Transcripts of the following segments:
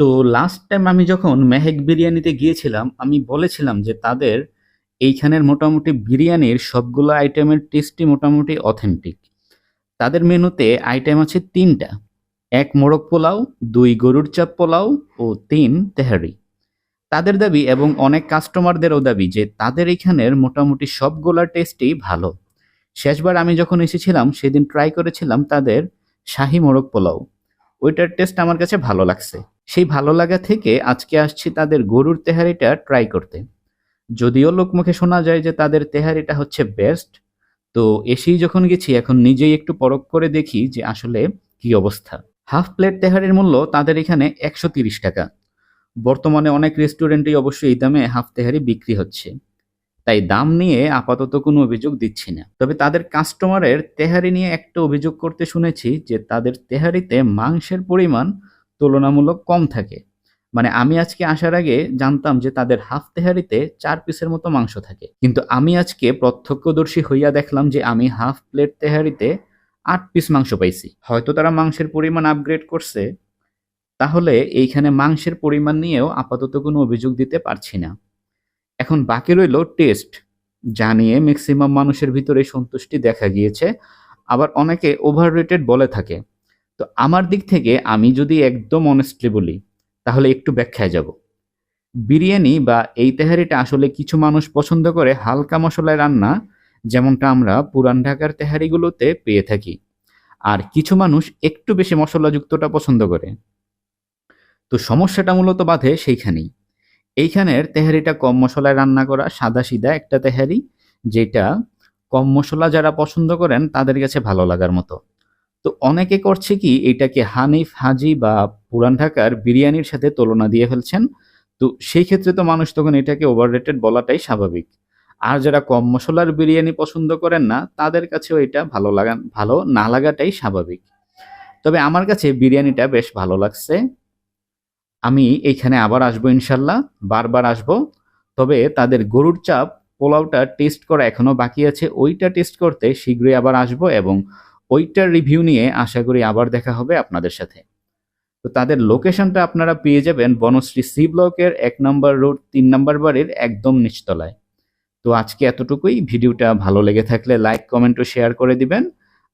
তো last time আমি যখন মেহেক বিরিয়ানিতে গিয়েছিলাম, আমি বলেছিলাম যে তাদের এইখানের মোটামুটি বিরিয়ানির সবগুলো আইটেমের টেস্টই মোটামুটি অথেন্টিক তাদের মেনুতে আইটেম আছে তিনটা। এক মোরগ পোলাও, দুই গরুর চাপ পোলাও ও তিন তেহারি। তাদের দাবি এবং অনেক কাস্টমারদেরও দাবি যে তাদের এখানের মোটামুটি সবগুলা টেস্টই ভালো। শেষবার আমি যখন এসেছিলাম, সেদিন ট্রাই করেছিলাম তাদের শাহি মোরগ পোলাও। ওইটার টেস্ট আমার কাছে ভালো লাগছে। সেই ভালো লাগা থেকে আজকে আসছি তাদের গরুর তেহারিটা ট্রাই করতে। যদিও লোকমুখে শোনা যায় যে তাদের তেহারিটা হচ্ছে বেস্ট তো এসেই যখন গেছি, এখন নিজেই একটু পরখ করে দেখি যে আসলে কি অবস্থা। হাফ প্লেট তেহারির মূল্য তাদের এখানে একশো তিরিশ টাকা। বর্তমানে অনেক রেস্টুরেন্টেই অবশ্যই এই দামে হাফ তেহারি বিক্রি হচ্ছে। তাই দাম নিয়ে আপাতত কোনো অভিযোগ দিচ্ছি না। তবে তাদের কাস্টমারের তেহারি নিয়ে একটা অভিযোগ করতে শুনেছি যে তাদের তেহারিতে মাংসের পরিমাণ তুলনামূলক কম থাকে। মানে আমি আজকে আসার আগে জানতাম যে তাদের হাফ তেহারিতে চার পিসের মতো মাংস থাকে। কিন্তু আমি আজকে প্রত্যক্ষদর্শী হইয়া দেখলাম যে আমি হাফ প্লেট তেহারিতে আট পিস মাংস পাইছি। হয়তো তারা মাংসের পরিমাণ আপগ্রেড করছে। তাহলে এইখানে মাংসের পরিমাণ নিয়েও আপাতত কোনো অভিযোগ দিতে পারছি না। এখন বাকি রইল টেস্ট। যা নিয়ে ম্যাক্সিমাম মানুষের ভিতরে সন্তুষ্টি দেখা গিয়েছে। আবার অনেকে ওভার বলে থাকে। তো আমার দিক থেকে আমি যদি একদম অনেস্টলি বলি, তাহলে একটু ব্যাখ্যায় যাব। বিরিয়ানি বা এই তেহারিটা আসলে কিছু মানুষ পছন্দ করে হালকা মশলায় রান্না, যেমনটা আমরা পুরান ঢাকার তেহারিগুলোতে পেয়ে থাকি। আর কিছু মানুষ একটু বেশি মশলাযুক্তটা পছন্দ করে। তো সমস্যাটা মূলত বাধে সেইখানেই। এইখানের তেহারিটা কম মশলায় রান্না করা সাদা সিধা একটা তেহারি, যেটা কম মশলা যারা পছন্দ করেন তাদের কাছে ভালো লাগার মতো। তো অনেকে করছে কি, এটাকে হানিফ, হাজি বা পুরান ঢাকার বিরিয়ানির সাথে তুলনা দিয়ে ফেলছেন। তো সেই ক্ষেত্রে তো মানুষ তখন এটাকে ওভাররেটেড বলাটাই স্বাভাবিক। আর যারা কম মশলার বিরিয়ানি পছন্দ করেন না, তাদের কাছেও এটা ভালো লাগা, ভালো না লাগাটাই স্বাভাবিক। তবে আমার কাছে বিরিয়ানিটা বেশ ভালো লাগছে। আমি এইখানে আবার আসব ইনশাল্লাহ, বারবার আসব। তবে তাদের গরুর চাপ, পোলাওটা টেস্ট করা এখনও বাকি আছে। ওইটা টেস্ট করতে শীঘ্রই আবার আসব এবং ওইটার রিভিউ নিয়ে আশা করি আবার দেখা হবে আপনাদের সাথে। তো তাদের লোকেশনটা আপনারা পেয়ে যাবেন বনশ্রী সি ব্লকের এক নম্বর রোড তিন নম্বর বাড়ির একদম নিচতলায়। তো আজকে এতটুকুই। ভিডিওটা ভালো লেগে থাকলে লাইক কমেন্ট ও শেয়ার করে দিবেন।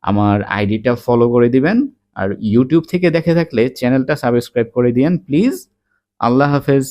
আমার আইডিটা ফলো করে দিবেন। আর ইউটিউব থেকে দেখে থাকলে চ্যানেলটা সাবস্ক্রাইব করে দিয়েন প্লিজ আল্লাহ হাফেজ।